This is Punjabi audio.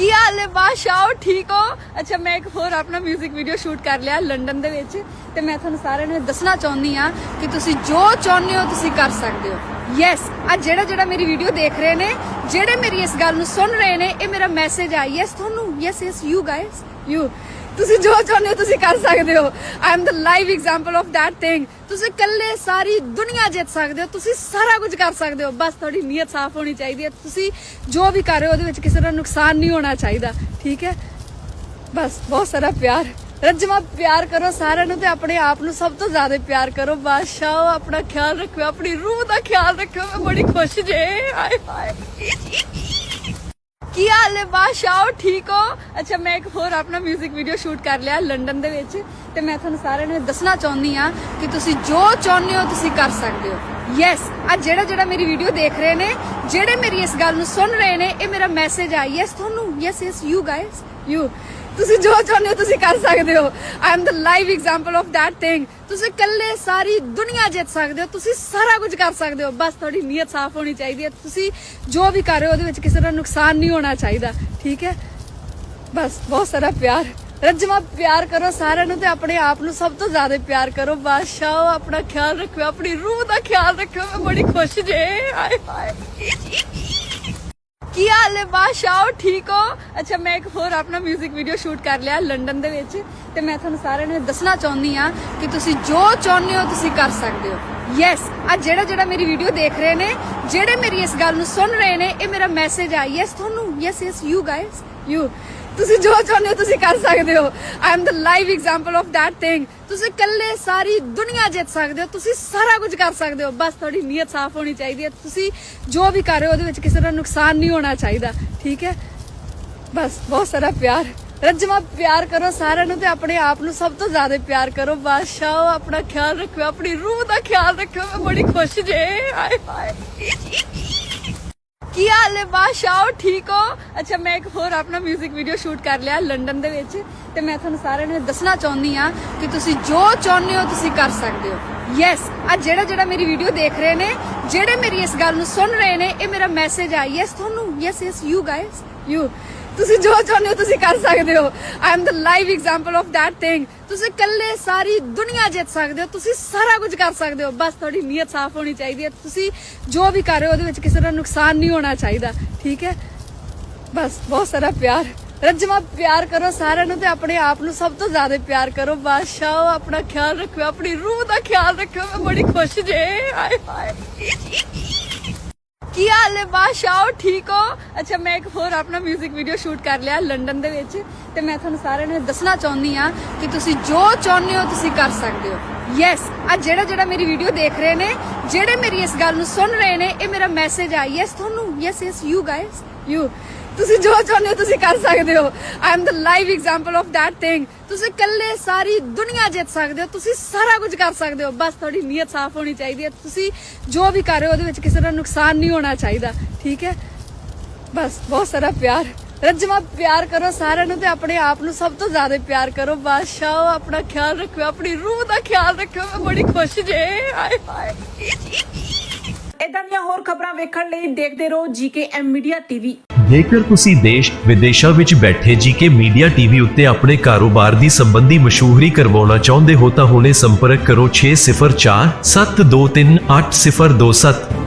ਕੀ ਹਾਲ ਹੈ ਬਾਦਸ਼ਾਹ ਠੀਕ ਹੋ? ਅੱਛਾ, ਮੈਂ ਇੱਕ ਹੋਰ ਆਪਣਾ 뮤직 ਵੀਡੀਓ ਸ਼ੂਟ ਕਰ ਲਿਆ ਲੰਡਨ ਦੇ ਵਿੱਚ ਤੇ ਮੈਂ ਤੁਹਾਨੂੰ ਸਾਰਿਆਂ ਨੂੰ ਇਹ ਦੱਸਣਾ ਚਾਹੁੰਦੀ ਆ ਕਿ ਤੁਸੀਂ ਜੋ ਚਾਹੁੰਦੇ ਹੋ, ਤੁਸੀਂ ਕਰ ਸਕਦੇ ਹੋ। ਯੈਸ ਆ ਜਿਹੜਾ ਜਿਹੜਾ ਮੇਰੀ ਵੀਡੀਓ ਦੇਖ ਰਹੇ ਨੇ, ਜਿਹੜੇ ਮੇਰੀ ਇਸ ਗੱਲ ਨੂੰ ਸੁਣ ਰਹੇ ਨੇ, ਇਹ ਮੇਰਾ ਮੈਸੇਜ ਆ। ਯੈਸ ਤੁਹਾਨੂੰ yes yes you guys you ਤੁਸੀਂ ਜੋ ਚਾਹੁੰਦੇ ਹੋ ਤੁਸੀਂ ਕਰ ਸਕਦੇ ਹੋ। I am the live example of that thing. ਤੁਸੀਂ ਇਕੱਲੇ ਸਾਰੀ ਦੁਨੀਆ ਜਿੱਤ ਸਕਦੇ ਹੋ। ਤੁਸੀਂ ਸਾਰਾ ਕੁਝ ਕਰ ਸਕਦੇ ਹੋ। ਬਸ ਤੁਹਾਡੀ ਨੀਅਤ ਸਾਫ਼ ਹੋਣੀ ਚਾਹੀਦੀ ਹੈ। ਤੁਸੀਂ ਜੋ ਵੀ ਕਰ ਰਹੇ ਹੋ, ਉਹਦੇ ਵਿੱਚ ਕਿਸੇ ਦਾ ਨੁਕਸਾਨ ਨਹੀਂ ਹੋਣਾ ਚਾਹੀਦਾ। ਠੀਕ ਹੈ? ਬਸ, ਬਹੁਤ ਸਾਰਾ ਪਿਆਰ। ਰੱਜਮਾ, ਪਿਆਰ ਕਰੋ ਸਾਰਿਆਂ ਨੂੰ ਤੇ ਆਪਣੇ ਆਪ ਨੂੰ ਸਭ ਤੋਂ ਜ਼ਿਆਦਾ ਪਿਆਰ ਕਰੋ। ਬਾਦਸ਼ਾਹ, ਆਪਣਾ ਖਿਆਲ ਰੱਖਿਓ, ਆਪਣੀ ਰੂਹ ਦਾ ਖਿਆਲ ਰੱਖਿਓ। ਮੈਂ ਬੜੀ ਖੁਸ਼ ਜੇ। ਹਾਏ ਹਾਏ। ਕੀ ਹਾਲ ਹੈ ਬਾਦਸ਼ਾਹ ਠੀਕ ਹੋ? ਅੱਛਾ, ਮੈਂ ਇੱਕ ਹੋਰ ਆਪਣਾ 뮤직 ਵੀਡੀਓ ਸ਼ੂਟ ਕਰ ਲਿਆ ਲੰਡਨ ਦੇ ਵਿੱਚ ਤੇ ਮੈਂ ਤੁਹਾਨੂੰ ਸਾਰਿਆਂ ਨੂੰ ਇਹ ਦੱਸਣਾ ਚਾਹੁੰਦੀ ਆ ਕਿ ਤੁਸੀਂ ਜੋ ਚਾਹੁੰਦੇ ਹੋ, ਤੁਸੀਂ ਕਰ ਸਕਦੇ ਹੋ। ਯੈਸ ਆ ਜਿਹੜਾ ਜਿਹੜਾ ਮੇਰੀ ਵੀਡੀਓ ਦੇਖ ਰਹੇ ਨੇ, ਜਿਹੜੇ ਮੇਰੀ ਇਸ ਗੱਲ ਨੂੰ ਸੁਣ ਰਹੇ ਨੇ, ਇਹ ਮੇਰਾ ਮੈਸੇਜ ਆ। ਯੈਸ ਤੁਹਾਨੂੰ yes yes you guys you ਤੁਸੀਂ ਜੋ ਚਾਹੁੰਦੇ ਹੋ ਤੁਸੀਂ ਕਰ ਸਕਦੇ ਹੋ। I am the live example of that thing. ਤੁਸੀਂ ਇਕੱਲੇ ਸਾਰੀ ਦੁਨੀਆ ਜਿੱਤ ਸਕਦੇ ਹੋ। ਤੁਸੀਂ ਸਾਰਾ ਕੁਝ ਕਰ ਸਕਦੇ ਹੋ। ਬਸ ਤੁਹਾਡੀ ਨੀਅਤ ਸਾਫ਼ ਹੋਣੀ ਚਾਹੀਦੀ ਹੈ। ਤੁਸੀਂ ਜੋ ਵੀ ਕਰ ਰਹੇ ਹੋ, ਉਹਦੇ ਵਿੱਚ ਕਿਸੇ ਦਾ ਨੁਕਸਾਨ ਨਹੀਂ ਹੋਣਾ ਚਾਹੀਦਾ। ਠੀਕ ਹੈ? ਬਸ ਬਹੁਤ ਸਾਰਾ ਪਿਆਰ। ਰੱਜਮਾ, ਪਿਆਰ ਕਰੋ ਸਾਰਿਆਂ ਨੂੰ ਤੇ ਆਪਣੇ ਆਪ ਨੂੰ ਸਭ ਤੋਂ ਜ਼ਿਆਦਾ ਪਿਆਰ ਕਰੋ। ਬਾਦਸ਼ਾਹ, ਆਪਣਾ ਖਿਆਲ ਰੱਖਿਓ, ਆਪਣੀ ਰੂਹ ਦਾ ਖਿਆਲ ਰੱਖਿਓ। ਮੈਂ ਬੜੀ ਖੁਸ਼ ਜੇ। ਹਾਏ ਹਾਏ। ਕੀ ਹਾਲ ਹੈ ਬਾਦਸ਼ਾਹ ਠੀਕ ਹੋ? ਅੱਛਾ, ਮੈਂ ਇੱਕ ਹੋਰ ਆਪਣਾ 뮤직 ਵੀਡੀਓ ਸ਼ੂਟ ਕਰ ਲਿਆ ਲੰਡਨ ਦੇ ਵਿੱਚ ਤੇ ਮੈਂ ਤੁਹਾਨੂੰ ਸਾਰਿਆਂ ਨੂੰ ਇਹ ਦੱਸਣਾ ਚਾਹੁੰਦੀ ਆ ਕਿ ਤੁਸੀਂ ਜੋ ਚਾਹੁੰਦੇ ਹੋ, ਤੁਸੀਂ ਕਰ ਸਕਦੇ ਹੋ। ਯੈਸ ਆ ਜਿਹੜਾ ਜਿਹੜਾ ਮੇਰੀ ਵੀਡੀਓ ਦੇਖ ਰਹੇ ਨੇ, ਜਿਹੜੇ ਮੇਰੀ ਇਸ ਗੱਲ ਨੂੰ ਸੁਣ ਰਹੇ ਨੇ, ਇਹ ਮੇਰਾ ਮੈਸੇਜ ਆ। ਯੈਸ ਤੁਹਾਨੂੰ yes yes you guys you ਤੁਸੀਂ ਜੋ ਚਾਹੁੰਦੇ ਹੋ ਤੁਸੀਂ ਕਰ ਸਕਦੇ ਹੋ। I am the live example of that thing. ਤੁਸੀਂ ਇਕੱਲੇ ਸਾਰੀ ਦੁਨੀਆ ਜਿੱਤ ਸਕਦੇ ਹੋ। ਤੁਸੀਂ ਸਾਰਾ ਕੁਝ ਕਰ ਸਕਦੇ ਹੋ। ਬਸ ਤੁਹਾਡੀ ਨੀਅਤ ਸਾਫ਼ ਹੋਣੀ ਚਾਹੀਦੀ ਹੈ। ਤੁਸੀਂ ਜੋ ਵੀ ਕਰ ਰਹੇ ਹੋ, ਉਹਦੇ ਵਿੱਚ ਕਿਸੇ ਦਾ ਨੁਕਸਾਨ ਨਹੀਂ ਹੋਣਾ ਚਾਹੀਦਾ। ਠੀਕ ਹੈ? ਬਸ, ਬਹੁਤ ਸਾਰਾ ਪਿਆਰ। ਰੱਜਮਾ, ਪਿਆਰ ਕਰੋ ਸਾਰਿਆਂ ਨੂੰ ਤੇ ਆਪਣੇ ਆਪ ਨੂੰ ਸਭ ਤੋਂ ਜ਼ਿਆਦਾ ਪਿਆਰ ਕਰੋ। ਬਾਦਸ਼ਾਹ, ਆਪਣਾ ਖਿਆਲ ਰੱਖਿਓ, ਆਪਣੀ ਰੂਹ ਦਾ ਖਿਆਲ ਰੱਖਿਓ। ਮੈਂ ਬੜੀ ਖੁਸ਼ ਜੇ। ਹਾਏ ਹਾਏ। ਕੀ ਹਾਲ ਹੈ ਬਾਦਸ਼ਾਹ, ਠੀਕ ਹੋ? ਅੱਛਾ, ਮੈਂ ਇੱਕ ਹੋਰ ਆਪਣਾ 뮤직 ਵੀਡੀਓ ਸ਼ੂਟ ਕਰ ਲਿਆ ਲੰਡਨ ਦੇ ਵਿੱਚ ਤੇ ਮੈਂ ਤੁਹਾਨੂੰ ਸਾਰਿਆਂ ਨੂੰ ਇਹ ਦੱਸਣਾ ਚਾਹੁੰਦੀ ਆ ਕਿ ਤੁਸੀਂ ਜੋ ਚਾਹੁੰਦੇ ਹੋ, ਤੁਸੀਂ ਕਰ ਸਕਦੇ ਹੋ। ਯੈਸ ਆ ਜਿਹੜਾ ਜਿਹੜਾ ਮੇਰੀ ਵੀਡੀਓ ਦੇਖ ਰਹੇ ਨੇ, ਜਿਹੜੇ ਮੇਰੀ ਇਸ ਗੱਲ ਨੂੰ ਸੁਣ ਰਹੇ ਨੇ, ਇਹ ਮੇਰਾ ਮੈਸੇਜ ਆ। ਯੈਸ ਤੁਹਾਨੂੰ yes yes you guys you ਤੁਸੀਂ ਜੋ ਚਾਹੁੰਦੇ ਹੋ ਤੁਸੀਂ ਕਰ ਸਕਦੇ ਹੋ। I am the live example of that thing. ਤੁਸੀਂ ਇਕੱਲੇ ਸਾਰੀ ਦੁਨੀਆ ਜਿੱਤ ਸਕਦੇ ਹੋ। ਤੁਸੀਂ ਸਾਰਾ ਕੁਝ ਕਰ ਸਕਦੇ ਹੋ। ਬਸ ਤੁਹਾਡੀ ਨੀਅਤ ਸਾਫ਼ ਹੋਣੀ ਚਾਹੀਦੀ ਹੈ। ਤੁਸੀਂ ਜੋ ਵੀ ਕਰ ਰਹੇ ਹੋ, ਉਹਦੇ ਵਿੱਚ ਕਿਸੇ ਦਾ ਨੁਕਸਾਨ ਨਹੀਂ ਹੋਣਾ ਚਾਹੀਦਾ। ਠੀਕ ਹੈ? ਬਸ, ਬਹੁਤ ਸਾਰਾ ਪਿਆਰ। ਰੱਜਮਾ, ਪਿਆਰ ਕਰੋ ਸਾਰਿਆਂ ਨੂੰ ਤੇ ਆਪਣੇ ਆਪ ਨੂੰ ਸਭ ਤੋਂ ਜ਼ਿਆਦਾ ਪਿਆਰ ਕਰੋ। ਬਾਦਸ਼ਾਹ, ਆਪਣਾ ਖਿਆਲ ਰੱਖਿਓ, ਆਪਣੀ ਰੂਹ ਦਾ ਖਿਆਲ ਰੱਖਿਓ। ਮੈਂ ਬੜੀ ਖੁਸ਼ ਜੇ। ਹਾਏ ਹਾਏ। ਕੀ ਹਾਲ ਹੈ? ਬਾਦਸ਼ਾਹ, ਠੀਕ ਹੋ? ਅੱਛਾ, ਮੈਂ ਇੱਕ ਹੋਰ ਆਪਣਾ 뮤직 ਵੀਡੀਓ ਸ਼ੂਟ ਕਰ ਲਿਆ ਲੰਡਨ ਦੇ ਵਿੱਚ ਤੇ ਮੈਂ ਤੁਹਾਨੂੰ ਸਾਰਿਆਂ ਨੂੰ ਇਹ ਦੱਸਣਾ ਚਾਹੁੰਦੀ ਆ ਕਿ ਤੁਸੀਂ ਜੋ ਚਾਹੁੰਦੇ ਹੋ, ਤੁਸੀਂ ਕਰ ਸਕਦੇ ਹੋ। ਯੈਸ ਆ ਜਿਹੜਾ ਜਿਹੜਾ ਮੇਰੀ ਵੀਡੀਓ ਦੇਖ ਰਹੇ ਨੇ, ਜਿਹੜੇ ਮੇਰੀ ਇਸ ਗੱਲ ਨੂੰ ਸੁਣ ਰਹੇ ਨੇ, ਇਹ ਮੇਰਾ ਮੈਸੇਜ ਆ। ਯੈਸ ਤੁਹਾਨੂੰ yes yes you guys you ਤੁਸੀਂ ਜੋ ਚਾਹੁੰਦੇ ਹੋ ਤੁਸੀਂ ਕਰ ਸਕਦੇ ਹੋ। I am the live example of that thing. ਤੁਸੀਂ ਇਕੱਲੇ ਸਾਰੀ ਦੁਨੀਆ ਜਿੱਤ ਸਕਦੇ ਹੋ। ਤੁਸੀਂ ਸਾਰਾ ਕੁਝ ਕਰ ਸਕਦੇ ਹੋ। ਬਸ ਤੁਹਾਡੀ ਨੀਅਤ ਸਾਫ਼ ਹੋਣੀ ਚਾਹੀਦੀ ਹੈ। ਤੁਸੀਂ ਜੋ ਵੀ ਕਰ ਰਹੇ ਹੋ, ਉਹਦੇ ਵਿੱਚ ਕਿਸੇ ਦਾ ਨੁਕਸਾਨ ਨਹੀਂ ਹੋਣਾ ਚਾਹੀਦਾ। ਠੀਕ ਹੈ? ਬਸ, ਬਹੁਤ ਸਾਰਾ ਪਿਆਰ। ਰੱਜਮਾ, ਪਿਆਰ ਕਰੋ ਸਾਰਿਆਂ ਨੂੰ ਤੇ ਆਪਣੇ ਆਪ ਨੂੰ ਸਭ ਤੋਂ ਜ਼ਿਆਦਾ ਪਿਆਰ ਕਰੋ। ਬਾਦਸ਼ਾਹ, ਆਪਣਾ ਖਿਆਲ ਰੱਖਿਓ। ਆਪਣੀ ਰੂਹ ਦਾ ਖਿਆਲ ਰੱਖਿਓ। ਮੈਂ ਬੜੀ ਖੁਸ਼ ਜੇ। ਹਾਏ ਹਾਏ। ਇਦਾਂ ਦੀਆਂ ਹੋਰ ਖਬਰਾਂ ਵੇਖਣ ਲਈ ਦੇਖਦੇ ਰਹੋ ਜੀਕੇ ਮੀਡੀਆ ਟੀਵੀ। ਜੇਕਰ ਤੁਸੀਂ ਦੇਸ਼, ਵਿਦੇਸ਼ਾਂ ਵਿੱਚ ਬੈਠੇ ਜੀਕੇ ਮੀਡੀਆ ਟੀਵੀ ਉੱਤੇ ਆਪਣੇ ਕਾਰੋਬਾਰ ਦੀ ਸੰਬੰਧੀ ਮਸ਼ਹੂਰੀ ਕਰਵਾਉਣਾ ਚਾਹੁੰਦੇ ਹੋ ਤਾਂ ਹੁਣੇ ਸੰਪਰਕ ਕਰੋ 604 723 8027